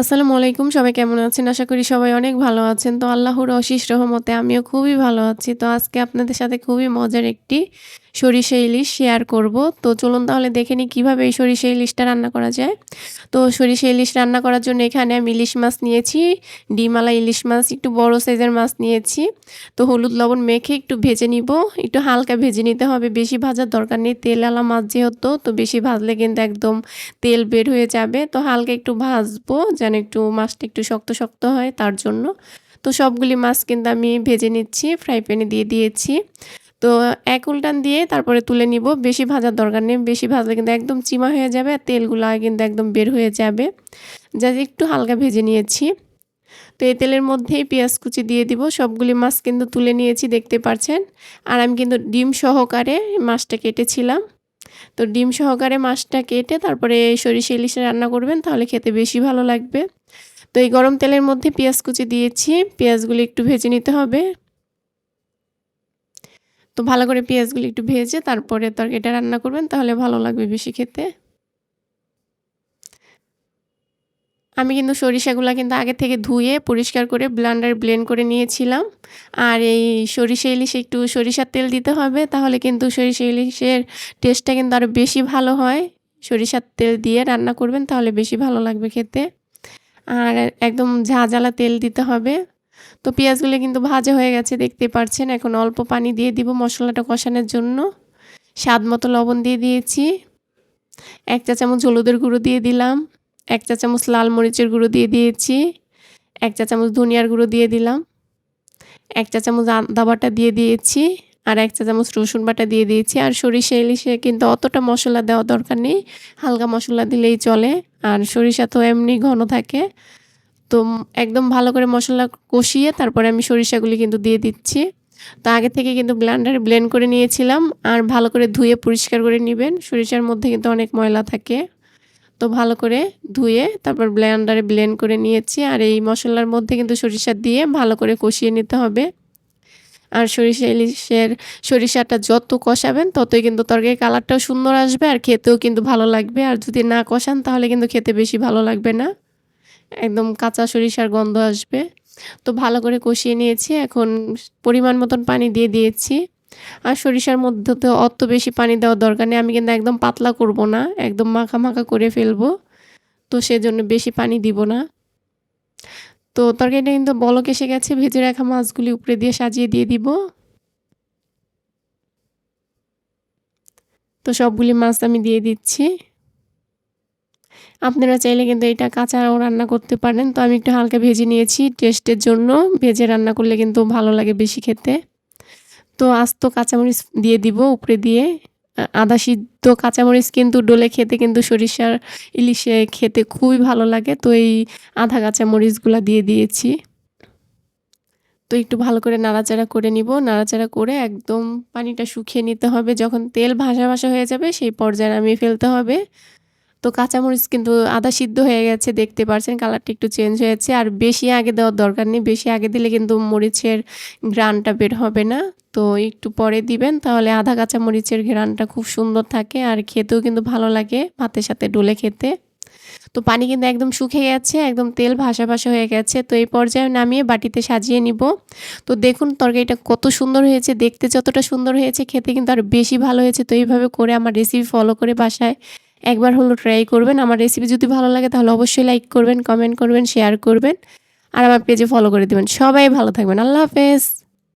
আসসালামু আলাইকুম। সবাই কেমন আছেন? আশা করি সবাই অনেক ভালো আছেন। তো আল্লাহর অশিস রহমতে আমিও খুবই ভালো আছি। তো আজকে আপনাদের সাথে খুবই মজার একটি সরিষা ইলিশ শেয়ার করব। তো চলুন তাহলে দেখে নিই কীভাবে এই সরিষা ইলিশটা রান্না করা যায়। তো সরিষা ইলিশ রান্না করার জন্য এখানে আমি ইলিশ মাছ নিয়েছি। ডিমালা ইলিশ মাছ, একটু বড় সাইজের মাছ নিয়েছি। তো হলুদ লবণ মেখে একটু ভেজে নিব। একটু হালকা ভেজে নিতে হবে। বেশি ভাজার দরকার নেই। তেলওয়ালা মাছ যেহেতু, তো বেশি ভাজলে কিন্তু একদম তেল বের হয়ে যাবে। তো হালকা একটু ভাজবো যেন একটু মাছটা একটু শক্ত শক্ত হয় তার জন্য। তো সবগুলি মাছ কিন্তু আমি ভেজে নিচ্ছি। ফ্রাই প্যানে দিয়ে দিয়েছি। তো এক উল্টান দিয়ে তারপরে তুলে নিব। বেশি ভাজার দরকার নেই। বেশি ভাজলে কিন্তু একদম চিমা হয়ে যাবে আর তেলগুলো কিন্তু একদম বের হয়ে যাবে। যা একটু হালকা ভেজে নিয়েছি। তো এই তেলের মধ্যেই পেঁয়াজ কুচি দিয়ে দিব সবগুলি মাছ কিন্তু তুলে নিয়েছি, দেখতে পাচ্ছেন আর আমি কিন্তু ডিম সহকারে মাছটা কেটেছিলাম তো ডিম সহকারে মাছটা কেটে তারপরে সরিষা ইলিশে রান্না করবেন, তাহলে খেতে বেশি ভালো লাগবে তো এই গরম তেলের মধ্যে পেঁয়াজ কুচি দিয়েছি পেঁয়াজগুলি একটু ভেজে নিতে হবে তো ভালো করে পেঁয়াজগুলি একটু ভেজে তারপরে তরকারিটা রান্না করবেন, তাহলে ভালো লাগবে বেশি খেতে। আমি কিন্তু সরিষাগুলো কিন্তু আগে থেকে ধুয়ে পরিষ্কার করে ব্লান্ডার ব্লেন্ড করে নিয়েছিলাম। আর এই সরিষা ইলিশে একটু সরিষার তেল দিতে হবে, তাহলে কিন্তু সরিষা ইলিশের টেস্টটা কিন্তু আরও বেশি ভালো হয়। সরিষার তেল দিয়ে রান্না করবেন, তাহলে বেশি ভালো লাগবে খেতে। আর একদম ঝাঁঝালা তেল দিতে হবে। তো পেঁয়াজগুলো কিন্তু ভাজা হয়ে গেছে, দেখতে পাচ্ছেন এখন অল্প পানি দিয়ে দিব মশলাটা কষানোর জন্য। স্বাদ মতো লবণ দিয়ে দিয়েছি। এক চা চামচ হলুদের গুঁড়ো দিয়ে দিলাম। এক চা চামচ লাল মরিচের গুঁড়ো দিয়ে দিয়েছি। এক চা চামচ ধনিয়ার গুঁড়ো দিয়ে দিলাম। এক চা চামচ আদা বাটা দিয়ে দিয়েছি আর এক চা চামচ রসুন বাটা দিয়ে দিয়েছি। আর সরিষা ইলিশে কিন্তু অতটা মশলা দেওয়া দরকার নেই, হালকা মশলা দিলেই চলে। আর সরিষা তো এমনি ঘন থাকে তো একদম ভালো করে মশলা কষিয়ে তারপরে আমি সরিষাগুলি কিন্তু দিয়ে দিচ্ছি। তো আগে থেকে কিন্তু ব্লেন্ডারে ব্লেন্ড করে নিয়েছিলাম, আর ভালো করে ধুয়ে পরিষ্কার করে নেবেন। সরিষার মধ্যে কিন্তু অনেক ময়লা থাকে। তো ভালো করে ধুয়ে তারপর ব্লেন্ডারে ব্লেন্ড করে নিয়েছি, আর এই মশলার মধ্যে কিন্তু সরিষা দিয়ে ভালো করে কষিয়ে নিতে হবে। আর সরিষা ইলিশের সরিষাটা যত কষাবেন, ততই কিন্তু তরকারি কালারটাও সুন্দর আসবে, আর খেতেও কিন্তু ভালো লাগবে। আর যদি না কষান, তাহলে কিন্তু খেতে বেশি ভালো লাগবে না। একদম কাঁচা সরিষার গন্ধ আসবে। তো ভালো করে কষিয়ে নিয়েছি, এখন পরিমাণ মতন পানি দিয়ে দিয়েছি। আর সরিষার মধ্যে তো অত বেশি পানি দেওয়ার দরকার নেই, আমি কিন্তু একদম পাতলা করব না, একদম মাখা মাখা করে ফেলব। তো সেজন্য বেশি পানি দিব না। তো তরকারিটা কিন্তু বলক এসে গেছে, ভেজে রাখা মাছগুলি উপরে দিয়ে সাজিয়ে দিয়ে দিব। তো সবগুলি মাছ আমি দিয়ে দিচ্ছি। আপনারা চাইলে কিন্তু এটা কাঁচাও রান্না করতে পারেন। তো আমি একটু হালকা ভেজে নিয়েছি টেস্টের জন্য। ভেজে রান্না করলে কিন্তু ভালো লাগে বেশি খেতে। তো আস্ত কাঁচামরিচ দিয়ে দিব উপরে দিয়ে। আদা সিদ্ধ কাঁচামরিচ কিন্তু ডোলে খেতে কিন্তু সরিষার ইলিশে খেতে খুবই ভালো লাগে। তো এই আধা কাঁচামরিচগুলো দিয়ে দিয়েছি। তো একটু ভালো করে নাড়াচাড়া করে নিব। নাড়াচাড়া করে একদম পানিটা শুকিয়ে নিতে হবে। যখন তেল ভাসা ভাসা হয়ে যাবে সেই পর্যায়ে নামিয়ে ফেলতে হবে। তো কাঁচামরিচ কিন্তু আদা সিদ্ধ হয়ে গেছে, দেখতে পারছেন কালারটা একটু চেঞ্জ হয়েছে। আর বেশি আগে দেওয়ার দরকার নেই, বেশি আগে দিলে কিন্তু মরিচের ঘ্রানটা বের হবে না। তো একটু পরে দিবেন, তাহলে আধা কাঁচা মরিচের ঘ্রানটা খুব সুন্দর থাকে আর খেতেও কিন্তু ভালো লাগে ভাতের সাথে ডুলে খেতে। তো পানি কিন্তু একদম শুকিয়ে গেছে, একদম তেল ভাসা ভাসা হয়ে গেছে। তো এই পর্যায়ে নামিয়ে বাটিতে সাজিয়ে নিব। তো দেখুন তরকারিটা কত সুন্দর হয়েছে, দেখতে যতটা সুন্দর হয়েছে, খেতে কিন্তু আর বেশি ভালো হয়েছে। তো এইভাবে করে আমার রেসিপি ফলো করে বাসায় একবার হলো ট্রাই করবেন। আমার রেসিপি যদি ভালো লাগে তাহলে অবশ্যই লাইক করবেন কমেন্ট করবেন শেয়ার করবেন। আর আমার পেজে ফলো করে দেবেন। সবাই ভালো থাকবেন। আল্লাহ হাফেজ।